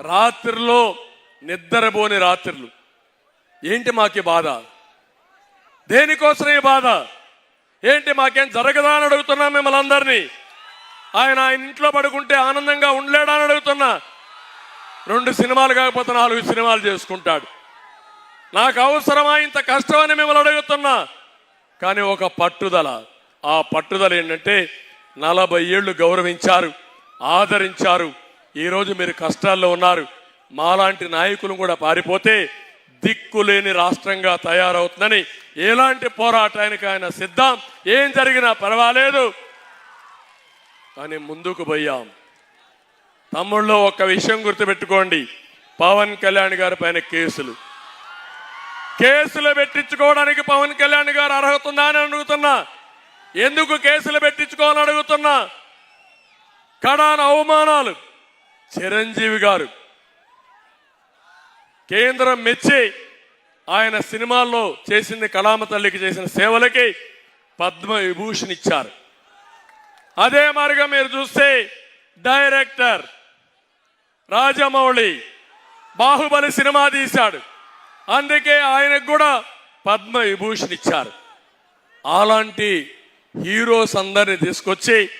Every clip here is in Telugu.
రాత్రిలో నిద్రపోని రాత్రులు. ఏంటి మాకి బాధ? దేనికోసం ఈ బాధ? ఏంటి మాకేం జరగదా అని అడుగుతున్నా మిమ్మల్ని అందరినీ? ఆయన ఆయన ఇంట్లో పడుకుంటే ఆనందంగా ఉండలేడా అని అడుగుతున్నా. రెండు సినిమాలు కాకపోతే నాలుగు సినిమాలు చేసుకుంటాడు. నాకు అవసరమా ఇంత కష్టమని మిమ్మల్ని అడుగుతున్నా. కానీ ఒక పట్టుదల. ఆ పట్టుదల ఏంటంటే నలభై ఏళ్ళు గౌరవించారు ఆదరించారు ఈరోజు మీరు కష్టాల్లో ఉన్నారు. మాలాంటి నాయకులు కూడా పారిపోతే దిక్కులేని రాష్ట్రంగా తయారవుతుందని ఎలాంటి పోరాటానికి ఆయన సిద్ధం? ఏం జరిగినా పర్వాలేదు. కానీ ముందుకు పోయాం. తమ్ముళ్ళు ఒక్క విషయం గుర్తుపెట్టుకోండి. పవన్ కళ్యాణ్ గారి పైన కేసులు. కేసులు పెట్టించుకోవడానికి పవన్ కళ్యాణ్ గారు అర్హత ఉందా అని అడుగుతున్నా. ఎందుకు కేసులు పెట్టించుకోవాలని అడుగుతున్నా? కడాన అవమానాలు. చిరంజీవి గారు. కేంద్రం మెచ్చి ఆయన సినిమాల్లో చేసింది కళామ తల్లికి చేసిన సేవలకి పద్మవిభూషణ్ ఇచ్చారు. అదే మార్గం మీరు చూస్తే డైరెక్టర్ రాజమౌళి బాహుబలి సినిమా తీశాడు. అందుకే ఆయనకు కూడా పద్మవిభూషణ్ ఇచ్చారు. అలాంటి హీరోస్ అందరిని తీసుకొచ్చి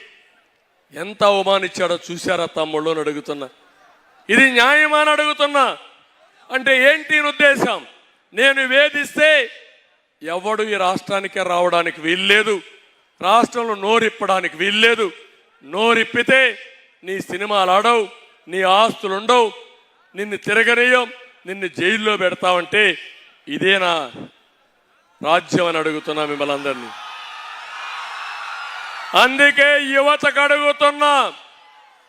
ఎంత అవమానించాడో చూశారా తమ్ముళ్ళు అని అడుగుతున్నా. ఇది న్యాయమా అని అడుగుతున్నా. అంటే ఏంటి ఉద్దేశం? నేను వేధిస్తే ఎవడు ఈ రాష్ట్రానికి రావడానికి వీల్లేదు. రాష్ట్రంలో నోరిప్పడానికి వీల్లేదు. నోరిప్పితే నీ సినిమాలు ఆడవు నీ ఆస్తులు ఉండవు. నిన్ను తిరగనీయం నిన్ను జైల్లో పెడతావంటే ఇదేనా రాజ్యం అని అడుగుతున్నా మిమ్మల్ని అందరినీ. అందుకే యువత అడుగుతున్నా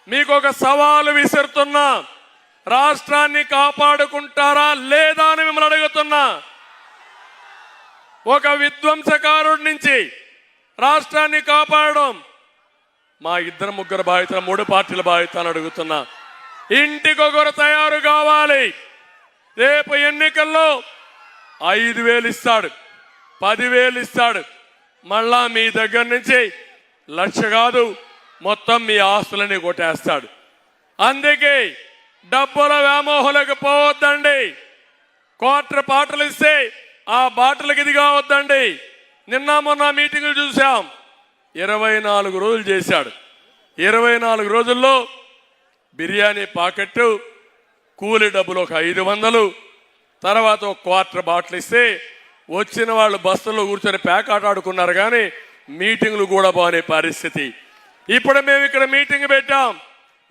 మీకు ఒక సవాలు విసురుతున్నా. రాష్ట్రాన్ని కాపాడుకుంటారా లేదా అని మిమ్మల్ని అడుగుతున్నా. ఒక విధ్వంసకారుడి నుంచి రాష్ట్రాన్ని కాపాడడం. మా ఇద్దరు ముగ్గురు బాధ్యత మూడు పార్టీల బాధ్యత అని అడుగుతున్నా. ఇంటికొకరు తయారు కావాలి. రేపు ఎన్నికల్లో ఐదు వేలు ఇస్తాడు. పదివేలు ఇస్తాడు. మళ్ళా మీ దగ్గర నుంచి లక్ష కాదు మొత్తం మీ ఆస్తులని కొట్టేస్తాడు. అందుకే డబ్బుల వ్యామోహలకు పోవద్దండి. క్వార్టర్ పాటలు ఇస్తే ఆ బాటలకు ఇది కావద్దండి. నిన్న మొన్న మీటింగులు చూసాం ఇరవై నాలుగు రోజులు చేశాడు. ఇరవై నాలుగు రోజుల్లో బిర్యానీ పాకెట్టు కూలి డబ్బులు ఒక ఐదు వందలు తర్వాత ఒక క్వార్టర్ బాటిల్ ఇస్తే వచ్చిన వాళ్ళు బస్సులో కూర్చొని పేకాట ఆడుకున్నారు కానీ మీటింగ్లు కూడా బానే పరిస్థితి. ఇప్పుడు మేము ఇక్కడ మీటింగ్ పెట్టాం.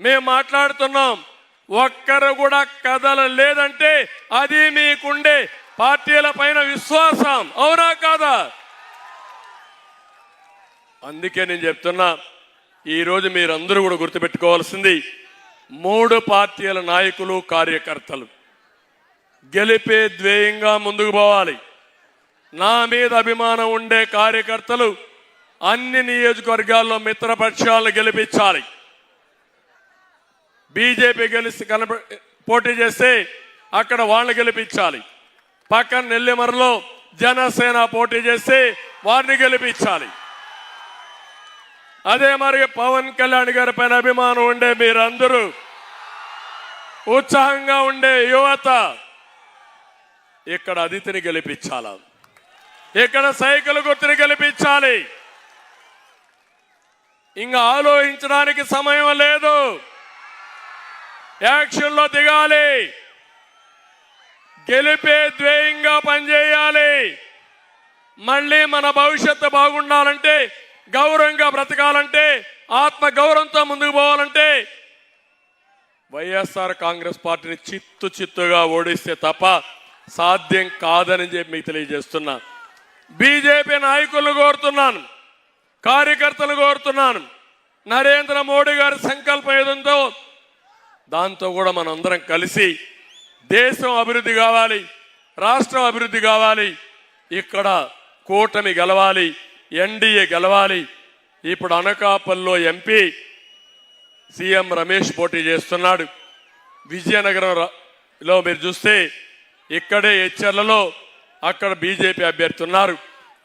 మేము మాట్లాడుతున్నాం. ఒక్కరు కూడా కథల లేదంటే అది మీకుండే పార్టీల పైన విశ్వాసం. అవునా కాదా? అందుకే నేను చెప్తున్నా ఈరోజు మీరందరూ కూడా గుర్తుపెట్టుకోవాల్సింది మూడు పార్టీల నాయకులు కార్యకర్తలు. గెలిపే ధ్యేయంగా ముందుకు పోవాలి. నా మీద అభిమానం ఉండే కార్యకర్తలు అన్ని నియోజకవర్గాల్లో మిత్రపక్షాలు గెలిపించాలి. బీజేపీ గెలిచి కనప పోటీ చేస్తే అక్కడ వాళ్ళని గెలిపించాలి. పక్కన నెల్లిమరలో జనసేన పోటీ చేస్తే వారిని గెలిపించాలి. అదే మరి పవన్ కళ్యాణ్ గారి పైన అభిమానం ఉండే మీరందరూ ఉత్సాహంగా ఉండే యువత ఇక్కడ అదితిని గెలిపించాల? ఇక్కడ సైకిల్ గుర్తుని గెలిపించాలి. ఇంకా ఆలోచించడానికి సమయం లేదు. యాక్షన్లో దిగాలి. గెలిపే ధ్యేయంగా పనిచేయాలి. మళ్ళీ మన భవిష్యత్తు బాగుండాలంటే గౌరవంగా బ్రతకాలంటే ఆత్మ గౌరవంతో ముందుకు పోవాలంటే వైఎస్ఆర్ కాంగ్రెస్ పార్టీని చిత్తు చిత్తుగా ఓడిస్తే తప్ప సాధ్యం కాదని చెప్పి మీకు తెలియజేస్తున్నా. బీజేపీ నాయకులను కోరుతున్నాను. కార్యకర్తలు కోరుతున్నాను. నరేంద్ర మోడీ గారి సంకల్పం ఏదంతో దాంతో కూడా మనందరం కలిసి దేశం అభివృద్ధి కావాలి రాష్ట్రం అభివృద్ధి కావాలి ఇక్కడ కూటమి గెలవాలి ఎన్డీఏ గెలవాలి. ఇప్పుడు అనకాపల్లో ఎంపీ సీఎం రమేష్ పోటీ చేస్తున్నాడు. విజయనగరం లో మీరు చూస్తే ఇక్కడే హెచ్చర్లలో అక్కడ బీజేపీ అభ్యర్థి ఉన్నారు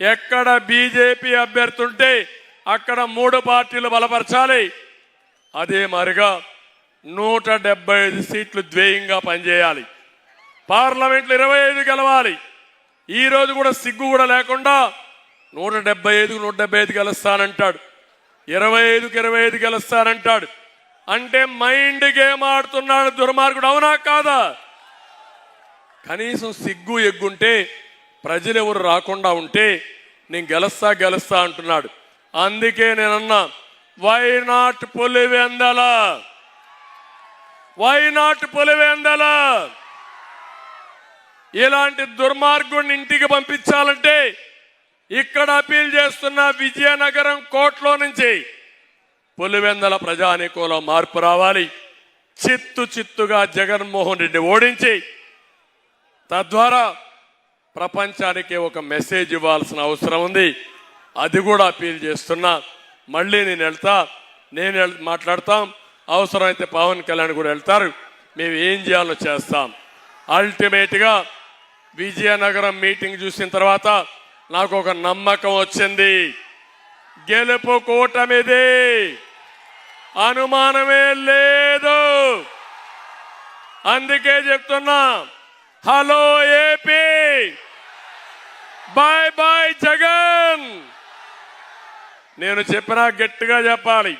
ఎక్కడ బీజేపీ అభ్యర్థి ఉంటే అక్కడ మూడు పార్టీలు బలపరచాలి. అదే మరిగా నూట డెబ్బై ఐదు సీట్లు ద్వేయంగా పనిచేయాలి. పార్లమెంట్లు ఇరవై ఐదు గెలవాలి. ఈరోజు కూడా సిగ్గు కూడా లేకుండా నూట డెబ్బై ఐదుకు నూట డెబ్బై ఐదు గెలుస్తానంటాడు. ఇరవై ఐదుకి ఇరవై ఐదు గెలుస్తానంటాడు. అంటే మైండ్ గేమ్ ఆడుతున్నాడు దుర్మార్గుడు. అవునా కాదా? కనీసం సిగ్గు ఎగ్గుంటే ప్రజలు ఎవరు రాకుండా ఉంటే నేను గెలుస్తా గెలుస్తా అంటున్నాడు. అందుకే నేనన్నా why not Pulivendula? Why not Pulivendula? ఇలాంటి దుర్మార్గుడిని ఇంటికి పంపించాలంటే ఇక్కడ అపీల్ చేస్తున్న విజయనగరం కోర్టులో నుంచి పులివెందల ప్రజానికోల మార్పు రావాలి. చిత్తు చిత్తుగా జగన్మోహన్ రెడ్డి ఓడించి తద్వారా ప్రపంచానికి ఒక మెసేజ్ ఇవ్వాల్సిన అవసరం ఉంది. అది కూడా అపీల్ చేస్తున్నా. మళ్ళీ నేను వెళ్తా నేను మాట్లాడతాం. అవసరమైతే పవన్ కళ్యాణ్ కూడా వెళ్తారు. మేము ఏం చేయాలో చేస్తాం. అల్టిమేట్గా విజయనగరం మీటింగ్ చూసిన తర్వాత నాకు ఒక నమ్మకం వచ్చింది. గెలుపు కూటమిది. అనుమానమే లేదు. అందుకే చెప్తున్నా hello AP! Bye bye Jagan. నేను చెప్పినా గట్టిగా చెప్పాలి.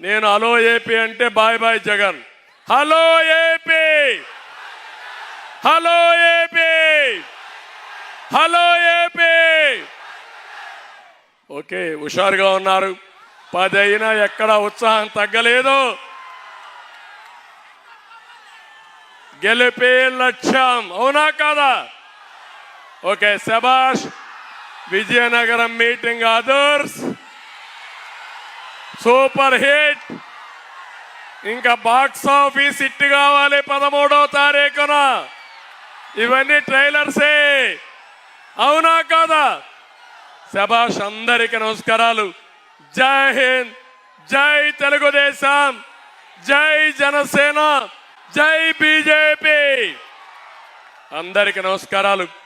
నేను హలో ఏపీ అంటే bye bye Jagan. Hello AP. Hello AP. Hello AP. Okay హుషారుగా ఉన్నారు. పది అయినా ఎక్కడ ఉత్సాహం తగ్గలేదు. గెలిపే లక్ష్యం. అవునా కాదా? ఓకే శబాష్ Vizianagaram meeting others super hit. ఇంకా బాక్స్ ఆఫీస్ హిట్ కావాలి పదమూడవ తారీఖున. ఇవన్నీ ట్రైలర్సే. అవునా కాదా? శబాష్ అందరికీ నమస్కారాలు. జై హింద్ జై తెలుగుదేశం జై జనసేన జై బీజేపీ. అందరికీ నమస్కారాలు.